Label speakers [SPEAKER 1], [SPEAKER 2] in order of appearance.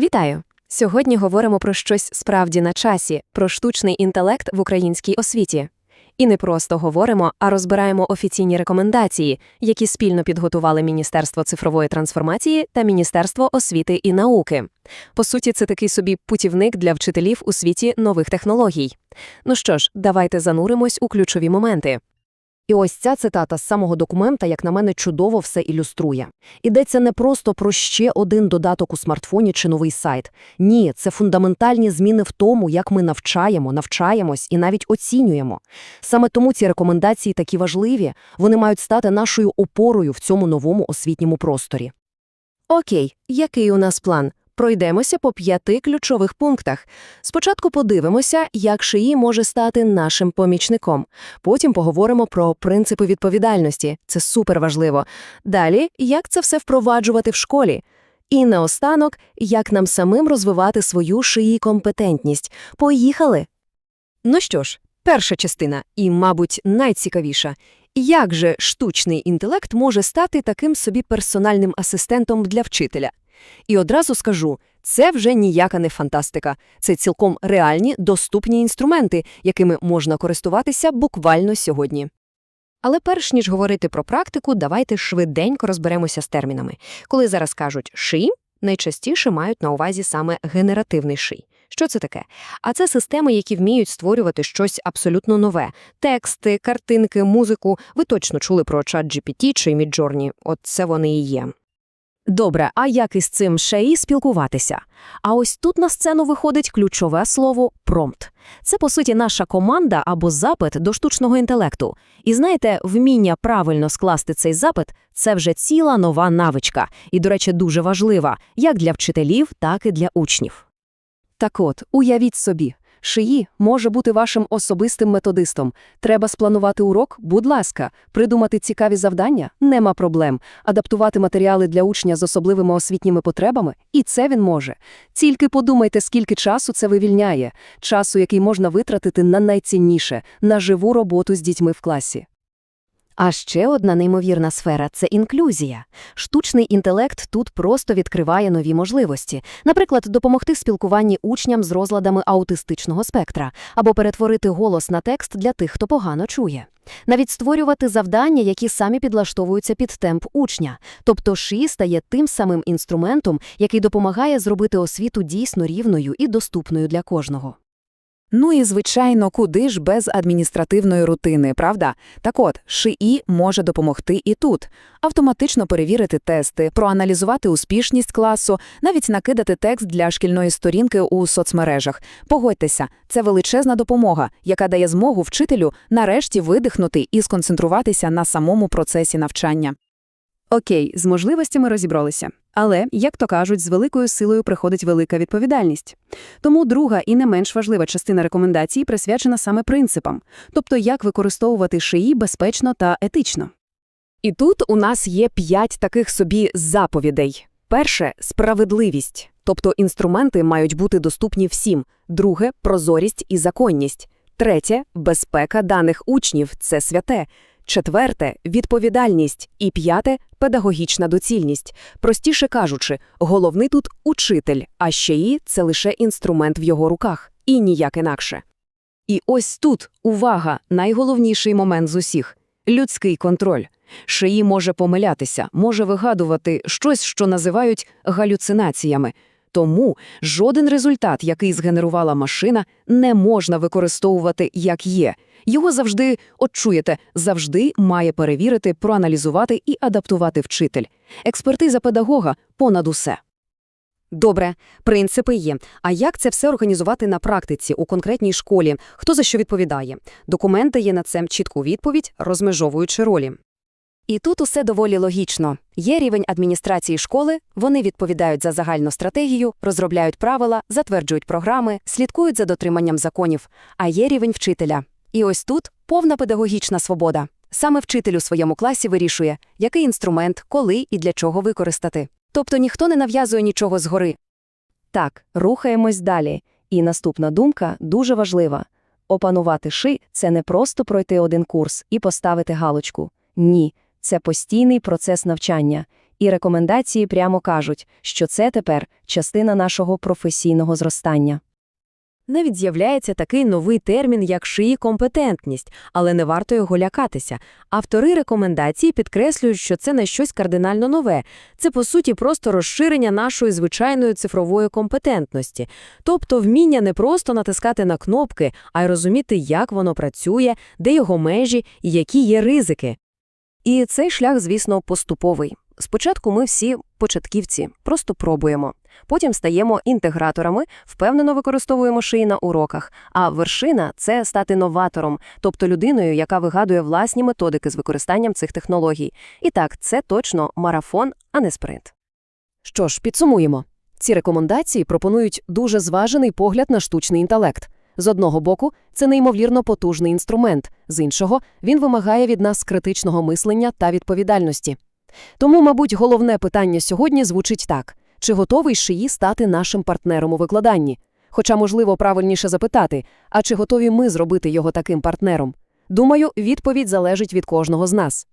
[SPEAKER 1] Вітаю! Сьогодні говоримо про щось справді на часі, про штучний інтелект в українській освіті. І не просто говоримо, а розбираємо офіційні рекомендації, які спільно підготували Міністерство цифрової трансформації та Міністерство освіти і науки. По суті, це такий собі путівник для вчителів у світі нових технологій. Ну що ж, давайте зануримось у ключові моменти.
[SPEAKER 2] І ось ця цитата з самого документа, як на мене, чудово все ілюструє. Ідеться не просто про ще один додаток у смартфоні чи новий сайт. Ні, це фундаментальні зміни в тому, як ми навчаємо, навчаємось і навіть оцінюємо. Саме тому ці рекомендації такі важливі, вони мають стати нашою опорою в цьому новому освітньому просторі.
[SPEAKER 1] Окей, який у нас план? Пройдемося по п'яти ключових пунктах. Спочатку подивимося, як шиї може стати нашим помічником. Потім поговоримо про принципи відповідальності. Це суперважливо. Далі, як це все впроваджувати в школі. І наостанок, як нам самим розвивати свою шиї компетентність. Поїхали! Ну що ж, перша частина, і, мабуть, найцікавіша. Як же штучний інтелект може стати таким собі персональним асистентом для вчителя? І одразу скажу, це вже ніяка не фантастика. Це цілком реальні, доступні інструменти, якими можна користуватися буквально сьогодні. Але перш ніж говорити про практику, давайте швиденько розберемося з термінами. Коли зараз кажуть «ши», найчастіше мають на увазі саме генеративний ший. Що це таке? А це системи, які вміють створювати щось абсолютно нове. Тексти, картинки, музику. Ви точно чули про ChatGPT чи Midjourney. От це вони і є. Добре, а як із цим і спілкуватися? А ось тут на сцену виходить ключове слово «промпт». Це, по суті, наша команда або запит до штучного інтелекту. І знаєте, вміння правильно скласти цей запит – це вже ціла нова навичка. І, до речі, дуже важлива, як для вчителів, так і для учнів. Так от, уявіть собі, Шиї може бути вашим особистим методистом. Треба спланувати урок? Будь ласка, придумати цікаві завдання? Нема проблем. Адаптувати матеріали для учня з особливими освітніми потребами? І це він може. Тільки подумайте, скільки часу це вивільняє. Часу, який можна витратити на найцінніше – на живу роботу з дітьми в класі. А ще одна неймовірна сфера це інклюзія. Штучний інтелект тут просто відкриває нові можливості, наприклад, допомогти спілкуванні учням з розладами аутистичного спектра або перетворити голос на текст для тих, хто погано чує. Навіть створювати завдання, які самі підлаштовуються під темп учня. Тобто ШІ стає тим самим інструментом, який допомагає зробити освіту дійсно рівною і доступною для кожного.
[SPEAKER 3] Ну і, звичайно, куди ж без адміністративної рутини, правда? Так от, ШИІ може допомогти і тут. Автоматично перевірити тести, проаналізувати успішність класу, навіть накидати текст для шкільної сторінки у соцмережах. Погодьтеся, це величезна допомога, яка дає змогу вчителю нарешті видихнути і сконцентруватися на самому процесі навчання.
[SPEAKER 1] Окей, з можливостями розібралися. Але, як то кажуть, з великою силою приходить велика відповідальність. Тому друга і не менш важлива частина рекомендацій присвячена саме принципам, тобто як використовувати шиї безпечно та етично. І тут у нас є п'ять таких собі заповідей. Перше справедливість, тобто інструменти мають бути доступні всім. Друге прозорість і законність. Третє безпека даних учнів це святе. Четверте відповідальність. І п'яте педагогічна доцільність. Простіше кажучи, головний тут учитель, а ще і це лише інструмент в його руках, і ніяк інакше. І ось тут увага, найголовніший момент з усіх людський контроль. Шиї може помилятися, може вигадувати щось, що називають галюцинаціями. Тому жоден результат, який згенерувала машина, не можна використовувати як є. Його завжди, от чуєте, завжди має перевірити, проаналізувати і адаптувати вчитель. Експертиза педагога понад усе. Добре, принципи є. А як це все організувати на практиці у конкретній школі? Хто за що відповідає? Документи є на це чітку відповідь, розмежовуючи ролі. І тут усе доволі логічно. Є рівень адміністрації школи, вони відповідають за загальну стратегію, розробляють правила, затверджують програми, слідкують за дотриманням законів, а є рівень вчителя. І ось тут повна педагогічна свобода. Саме вчитель у своєму класі вирішує, який інструмент, коли і для чого використати. Тобто ніхто не нав'язує нічого згори. Так, рухаємось далі. І наступна думка дуже важлива. Опанувати ши це не просто пройти один курс і поставити галочку. Ні, це постійний процес навчання.
[SPEAKER 4] І рекомендації прямо кажуть, що це тепер частина нашого професійного зростання.
[SPEAKER 2] Навіть з'являється такий новий термін, як шиї компетентність, але не варто його лякатися. Автори рекомендацій підкреслюють, що це не щось кардинально нове. Це, по суті, просто розширення нашої звичайної цифрової компетентності. Тобто вміння не просто натискати на кнопки, а й розуміти, як воно працює, де його межі і які є ризики.
[SPEAKER 1] І цей шлях, звісно, поступовий. Спочатку ми всі початківці, просто пробуємо. Потім стаємо інтеграторами, впевнено використовуємо шиї на уроках. А вершина – це стати новатором, тобто людиною, яка вигадує власні методики з використанням цих технологій. І так, це точно марафон, а не спринт.
[SPEAKER 2] Що ж, підсумуємо. Ці рекомендації пропонують дуже зважений погляд на штучний інтелект. З одного боку, це неймовірно потужний інструмент, з іншого, він вимагає від нас критичного мислення та відповідальності. Тому, мабуть, головне питання сьогодні звучить так. Чи готовий шиї стати нашим партнером у викладанні? Хоча, можливо, правильніше запитати, а чи готові ми зробити його таким партнером? Думаю, відповідь залежить від кожного з нас.